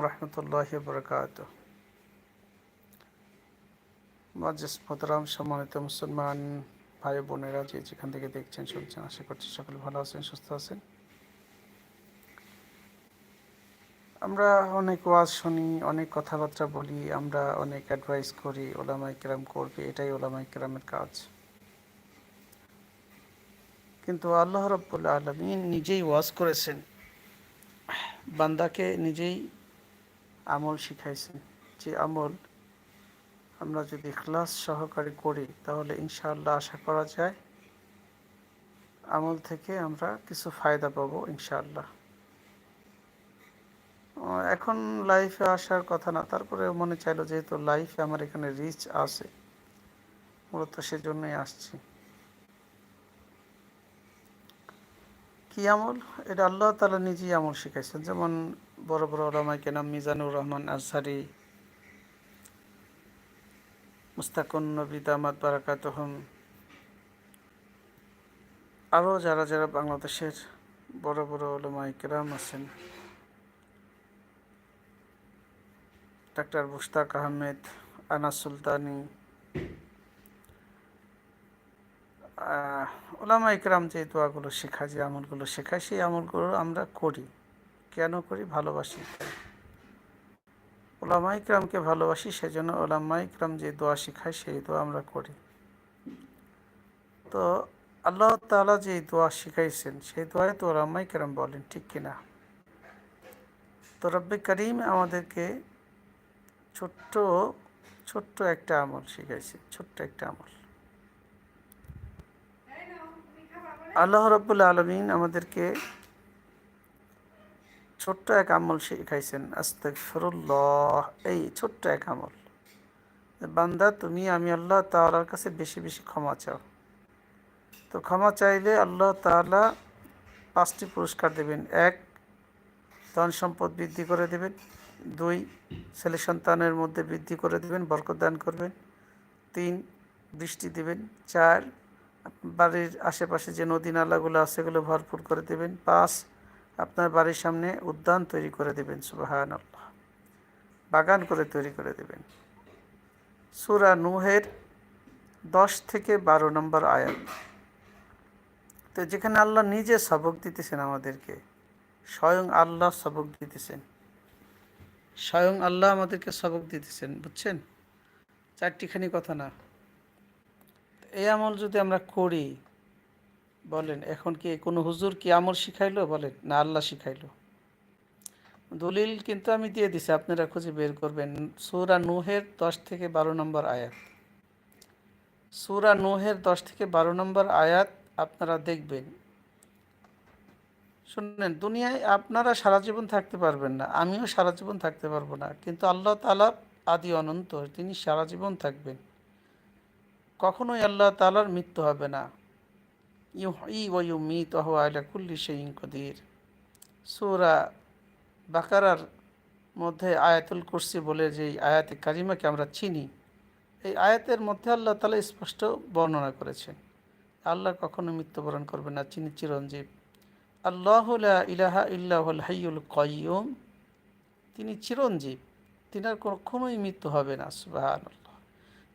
রহমতুল্লাহ বরকাত মাজেস সম্মানিত মুসলমান ভাই বোনেরা যে যেখান থেকে দেখছেন, শুনছেন, আশা করছি সকলে ভালো আছেন, সুস্থ আছেন। আমরা অনেক ওয়াজ শুনি, অনেক কথাবার্তা বলি, আমরা অনেক অ্যাডভাইস করি ওলামাই কেরাম করবে, এটাই ওলামাই কেরামের কাজ। কিন্তু আল্লাহ রব্বুল আলমিন নিজেই ওয়াজ করেছেন। বান্দাকে নিজেই আমল শিখাইছেন যে আমল আমরা যদি ক্লাস সহকারে করি, তাহলে ইনশাআল্লাহ আশা করা যায় আমল থেকে আমরা কিছু ফায়দা পাবো ইনশাআল্লাহ। এখন লাইফে আসার কথা না, তারপরে মনে চাইলো যেহেতু লাইফে আমার এখানে রিচ আছে, মূলত সেজন্যই আসছি। কি আমল? এটা আল্লাহ তালা নিজেই আমল শিখাইছেন। যেমন বড় বড় ওলামাই কেনাম মিজানুর রহমান আজহারি, মুস্তাকুন নবী দামাদ বারাকাতহম আরও যারা যারা বাংলাদেশের বড় বড় ওলামাই কেরাম আছেন, ডাক্তার মুশতাক আহমেদ আনা সুলতানি ওলামা ইকরাম যে দোয়াগুলো শেখায়, যে আমলগুলো শেখায়, সেই আমলগুলো আমরা করি। কেন করি? ভালোবাসি। ওলামা ইকরামকে ভালোবাসি, সেজন্য ওলামা ইকরাম যে দোয়া শেখায়, সেই দোয়া আমরা করি। তো আল্লাহ তাআলা যে দোয়া শিখাইছেন, সেই দোয়ায় তো ওলামা ইকরাম বলেন, ঠিক কিনা তো রব্বে করিম আমাদেরকে ছোট্ট ছোট্ট একটা আমল শিখাইছে, ছোট্ট একটা আমল। আল্লাহ রব্বুল আলমিন আমাদেরকে ছোট্ট এক আমল শিখাইছেন, আস্তাগফিরুল্লাহ। এই ছোট্ট এক আমল। বান্দা, তুমি, আমি আল্লাহ তাআলার কাছে বেশি বেশি ক্ষমা চাও। তো ক্ষমা চাইলে আল্লাহ তাআলা পাঁচটি পুরস্কার দেবেন। এক, ধন সম্পদ বৃদ্ধি করে দেবেন। দুই, ছেলে সন্তানের মধ্যে বৃদ্ধি করে দেবেন, বরকত দান করবেন। তিন বৃষ্টি দেবেন। চার বাড়ির আশেপাশে যে নদী নালাগুলো আছে সেগুলো ভরপুর করে দেবেন। পাঁচ আপনার বাড়ির সামনে উদ্যান তৈরি করে দেবেন সুবাহান আল্লাহ বাগান করে তৈরি করে দেবেন। সুরা নুহের দশ থেকে বারো নম্বর আয়াত। তো যেখানে আল্লাহ নিজে সবক দিতেছেন আমাদেরকে, স্বয়ং আল্লাহ সবক দিতেছেন। স্বয়ং আল্লাহ আমাদেরকে সবক দিতেছেন, বুঝছেন? চারটিখানি কথা না। এই আমল যদি আমরা করি, বলেন, এখন কি কোনো হুজুর কি আমল শিখাইলো? বলেন, না, আল্লাহ শিখাইলো। দলিল কিন্তু আমি দিয়ে দিছি, আপনারা খুঁজে বের করবেন। সুরা নুহের দশ থেকে বারো নম্বর আয়াত। সুরা নুহের দশ থেকে বারো নম্বর আয়াত আপনারা দেখবেন। শুনলেন দুনিয়ায় আপনারা সারা জীবন থাকতে পারবেন না, আমিও সারা জীবন থাকতে পারব না, কিন্তু আল্লাহ তালা আদি অনন্ত, তিনি সারা জীবন থাকবেন। কখনোই আল্লাহ তালার মৃত্যু হবে না। ইউ ই ওয়ু মি তহ আলা কুল্লি সেইন কদির। সুরা বাকারার মধ্যে আয়াতুল কুরসি বলে যে আয়াতে কারিমাকে আমরা চিনি, এই আয়াতের মধ্যে আল্লাহ তালা স্পষ্ট বর্ণনা করেছেন। আল্লাহ কখনো মৃত্যুবরণ করবে না চিনি চিরঞ্জীব। আল্লাহ ইলাহা ইল্লাহুল হাইয়ুল কয়্যুম তিনি চিরঞ্জীব, তিনার কখনোই মৃত্যু হবে না, সুবহানাল্লাহ।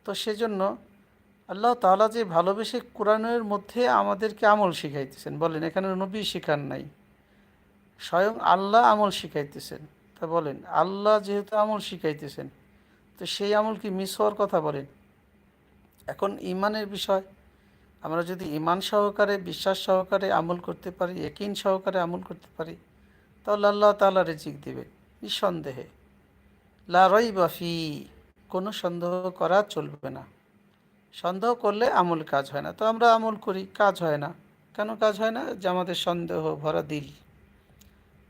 তো সেজন্য আল্লাহ তালা যে ভালোবেসে কোরআনের মধ্যে আমাদেরকে আমল শিখাইতেছেন, বলেন, এখানে নবী শিখান নাই, স্বয়ং আল্লাহ আমল শিখাইতেছেন। তা বলেন, আল্লাহ যেহেতু আমল শিখাইতেছেন, তো সেই আমল কি মিস হওয়ার কথা বলেন? এখন ইমানের বিষয়, আমরা যদি ইমান সহকারে, বিশ্বাস সহকারে আমল করতে পারি একিন সহকারে আমল করতে পারি, তাহলে আল্লাহ তাআলা রেজিক দেবে, নিঃসন্দেহে। লা রই বাফি কোনো সন্দেহ করা চলবে না। সন্দেহ করলে আমল কাজ হয় না। তো আমরা আমল করি, কাজ হয় না। কেন কাজ হয় না? যে আমাদের সন্দেহ ভরা দিল।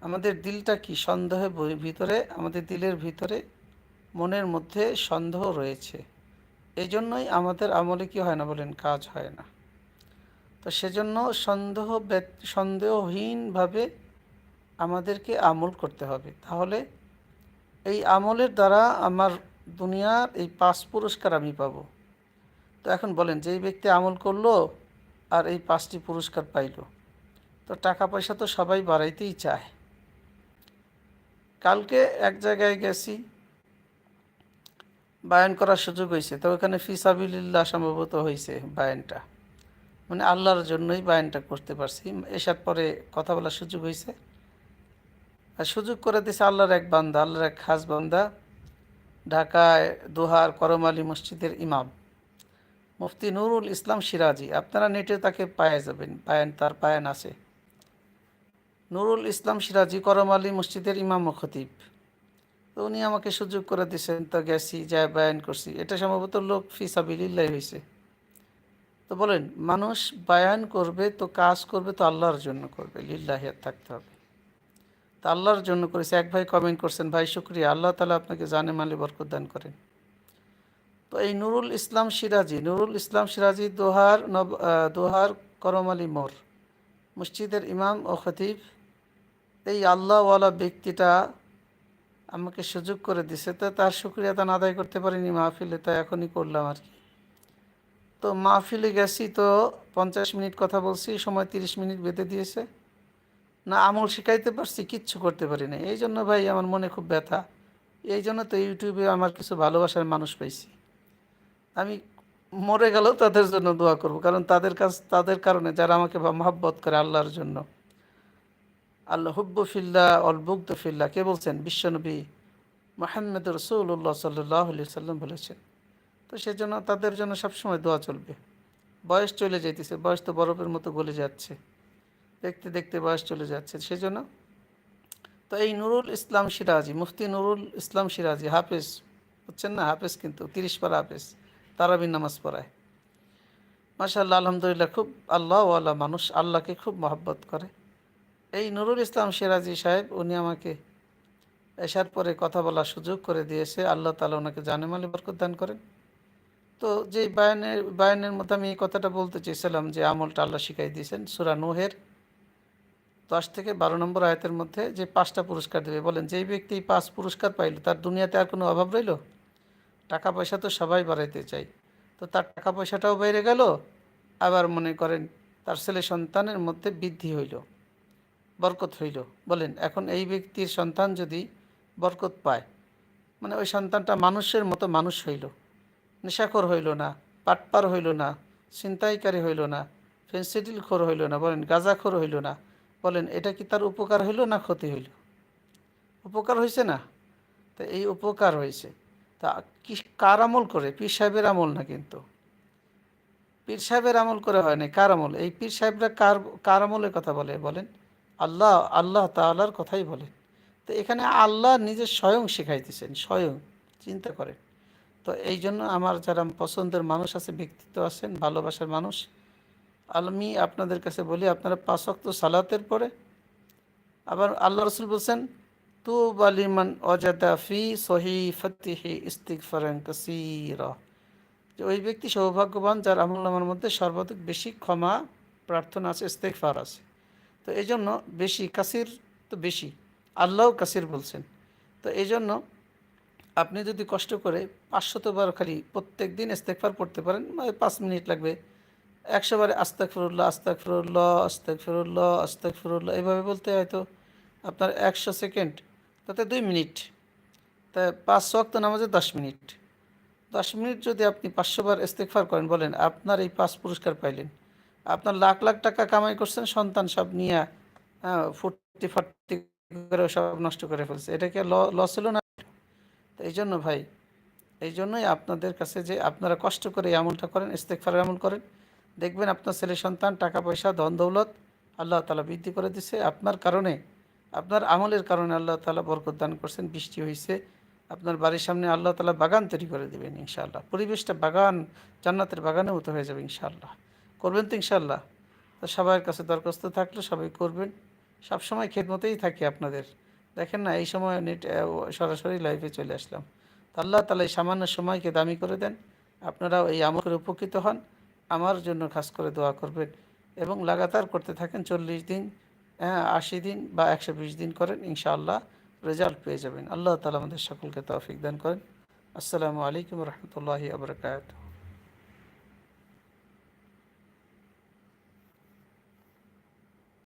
আমাদের দিলটা কি? সন্দেহের ভিতরে, আমাদের দিলের ভিতরে, মনের মধ্যে সন্দেহ রয়েছে। এই জন্যই আমাদের আমলে কি হয় না বলেন? কাজ হয় না। তো সেজন্য সন্দেহ সন্দেহহীনভাবে আমাদেরকে আমল করতে হবে। তাহলে এই আমলের দ্বারা আমার দুনিয়ার এই পাঁচ পুরস্কার আমি পাবো। তো এখন বলেন, যেই ব্যক্তি আমল করল আর এই পাঁচটি পুরস্কার পাইলো, তো টাকা পয়সা তো সবাই বাড়াইতেই চায়। কালকে এক জায়গায় গেছি, বায়ান করার সুযোগ হয়েছে, তো ওখানে ফিসাবিল্লাহ সম্ভবত হয়েছে বায়ানটা। মানে আল্লাহর জন্যই বায়ানটা করতে পারছি এসার পরে কথা বলার সুযোগ হয়েছে। আর সুযোগ করে দিছে আল্লাহর এক বান্দা, আল্লাহর এক খাস বান্দা, ঢাকায় দোহার করমালী মসজিদের ইমাম। মুফতি নুরুল ইসলাম সিরাজি, আপনারা নেটে তাকে পায়ে যাবেন, পায়ান তার পায়ান আছে। নুরুল ইসলাম সিরাজি করমালী মসজিদের ইমাম খতিব। তো উনি আমাকে সুযোগ করে দিয়েছেন, তো গেছি যা বায়ান করছি। এটা সম্ভবত লোক ফিসাবিল্লাই হয়েছে তো বলেন, মানুষ বায়ান করবে, তো কাজ করবে, তো আল্লাহর জন্য করবে লিল্লাহিয়াত থাকতে হবে। তা আল্লাহর জন্য করেছে। এক ভাই কমেন্ট করছেন, ভাই, শুক্রিয়া, আল্লাহ তালা আপনাকে জানে মালে বরকত দান করেন। তো এই নুরুল ইসলাম সিরাজি, নুরুল ইসলাম সিরাজি দোহার নব দোহার করম আলী মোর মসজিদের ইমাম ও খতিব। এই আল্লাহওয়ালা ব্যক্তিটা আমাকে সুযোগ করে দিছে, তো তার শুক্রিয়া তা আদায় করতে পারিনি মাহফিলে তা এখনই করলাম আর কি। তো মাহফিলে গেছি তো পঞ্চাশ মিনিট কথা বলছি, সময় তিরিশ মিনিট বেঁধে দিয়েছে। না, আমল শিখাইতে পারছি, কিচ্ছু করতে পারি না এই জন্য ভাই, আমার মনে খুব ব্যথা। এই জন্য তো ইউটিউবে আমার কিছু ভালোবাসার মানুষ পাইছি। আমি মরে গেলেও তাদের জন্য দোয়া করব। কারণ তাদের কাছ, তাদের কারণে যারা আমাকে মহাব্বত করে আল্লাহর জন্য। আল্লাহ হুব্বু ফিল্লা কে বলছেন? বিশ্বনবী মোহাম্মদ রসুল্লাহ সাল্লাহ সাল্লাম বলেছেন। তো সেজন্য তাদের জন্য সবসময় দোয়া চলবে। বয়স চলে যাইতেছে, বয়স তো বরফের মতো গলে যাচ্ছে। দেখতে দেখতে বয়স চলে যাচ্ছে। সেজন্য তো এই নুরুল ইসলাম সিরাজি, মুফতি নুরুল ইসলাম সিরাজি, হাফেজ, বুঝছেন না? হাফেজ কিন্তু, তিরিশ পারা হাফেজ। তারাবিন নামাজ পড়ায়। মাশাল্লাহ আলহামদুলিল্লাহ, খুব আল্লাহ আল্লাহওয়ালা মানুষ, আল্লাহকে খুব মহব্বত করে। এই নুরুল ইসলাম সিরাজি সাহেব, উনি আমাকে এসার পরে কথা বলার সুযোগ করে দিয়েছে। আল্লাহ তালা ওনাকে জানেমালি বরকত দান করেন। তো যে বায়ানের বায়ানের মধ্যে আমি এই কথাটা বলতে চেয়েছিলাম যে আমলটা আল্লাহ শিখাই দিয়েছেন, সুরা নুহের দশ থেকে বারো নম্বর আয়তের মধ্যে যে পাঁচটা পুরস্কার দেবে। বলেন, যেই ব্যক্তি পাঁচ পুরস্কার পাইল, তার দুনিয়াতে আর কোনো অভাব রইল? টাকা পয়সা তো সবাই বাড়াইতে চাই তো তার টাকা পয়সাটাও বেড়ে গেল, আবার মনে করেন তার ছেলে সন্তানের মধ্যে বৃদ্ধি হইল, বরকত হইল। বলেন, এখন এই ব্যক্তির সন্তান যদি বরকত পায় মানে ওই সন্তানটা মানুষের মতো মানুষ হইল, নেশাখোর হইল না, পাটপার হইল না, ছিনতাইকারী হইল না ফেন্সিডিল খোর হইল না, বলেন, গাঁজাখোর হইল না, বলেন, এটা কি তার উপকার হইল না ক্ষতি হইল? উপকার হয়েছে না? তো এই উপকার হয়েছে তা কি, কার আমল করে? পীর সাহেবের আমল না কিন্তু। পীর সাহেবের আমল করে হয় না কার আমল? এই পীর সাহেবরা কার কার আমলের কথা বলে? বলেন, আল্লাহ আল্লাহ তাআলার কথাই বলেন। তো এখানে আল্লাহ নিজে স্বয়ং শেখাইতেছেন, স্বয়ং চিন্তা করেন। তো এই জন্য আমার যারা পছন্দের মানুষ আছে, ব্যক্তিত্ব আছেন, ভালোবাসার মানুষ, আমি আপনাদের কাছে বলি, আপনারা পাঁচ ওয়াক্ত সালাতের পরে আবার আল্লাহ রসুল বলছেন তু বালিমান অজাদা ফি সহি ফতিহি ইস্তিকফারান কাসীরা। যে ওই ব্যক্তি সৌভাগ্যবান যার আমলনামার মধ্যে সর্বাধিক বেশি ক্ষমা প্রার্থনা আছে ইস্তেকফার আছে। তো এই জন্য বেশি, কাসির তো বেশি। আল্লাহও কাসির বলছেন। তো এই জন্য আপনি যদি কষ্ট করে পাঁচশতবার খালি প্রত্যেক দিন ইস্তেকফার পড়তে পারেন মানে পাঁচ মিনিট লাগবে। একশো বারে আস্তাক ফিরুল্লাহ আস্তাক ফিরুল্লাহ আস্তাক ফিরুল্লাহ আস্তাক ফিরুল্লাহ এইভাবে বলতে হয়তো আপনার একশো সেকেন্ড তাতে দুই মিনিট। তা পাঁচ ওয়াক্ত নামাজে দশ মিনিট। দশ মিনিট যদি আপনি পাঁচশো বার ইস্তেকফার করেন, বলেন, আপনার এই পাঁচ পুরস্কার পাইলেন। আপনার লাখ লাখ টাকা কামাই করছেন, সন্তান সব নিয়ে ফুর্তি ফার্তি করে সব নষ্ট করে ফেলছে। এটা কি লস হলো না? তো এই জন্য ভাই, এই জন্যই আপনাদের কাছে যে আপনারা কষ্ট করে এই আমলটা করেন ইস্তেকফারের আমল করেন, দেখবেন আপনার ছেলে সন্তান, টাকা পয়সা ধন দৌলত আল্লাহ তালা বৃদ্ধি করে দিছে। আপনার কারণে আপনার আমলের কারণে আল্লাহ তালা বরকত দান করছেন, বৃষ্টি হয়েছে আপনার বাড়ির সামনে আল্লাহ তালা বাগান তৈরি করে দেবেন ইনশাআল্লাহ। পরিবেশটা বাগান, জান্নাতের বাগানে মতো হয়ে যাবে ইনশাআল্লাহ। করবেন তো ইনশাআল্লাহ। তো সবার কাছে দরখাস্ত থাকলে সবাই করবেন। সবসময় খেদমতেই থাকি আপনাদের। দেখেন না, এই সময় নেট সরাসরি লাইভে চলে আসলাম। তো আল্লাহ তালা এই সামান্য সময়কে দামি করে দেন। আপনারাও এই আমল করে উপকৃত হন। আমার জন্য খাস করে দোয়া করবেন। এবং লাগাতার করতে থাকেন চল্লিশ দিন। আশি দিন বা একশো বিশ দিন করেন, ইনশাআল্লাহ রেজাল্ট পেয়ে যাবেন। আল্লাহ তালা আমাদের সকলকে তৌফিক দান করেন। আসসালামু আলাইকুম রহমতুল্লাহি আবরকাত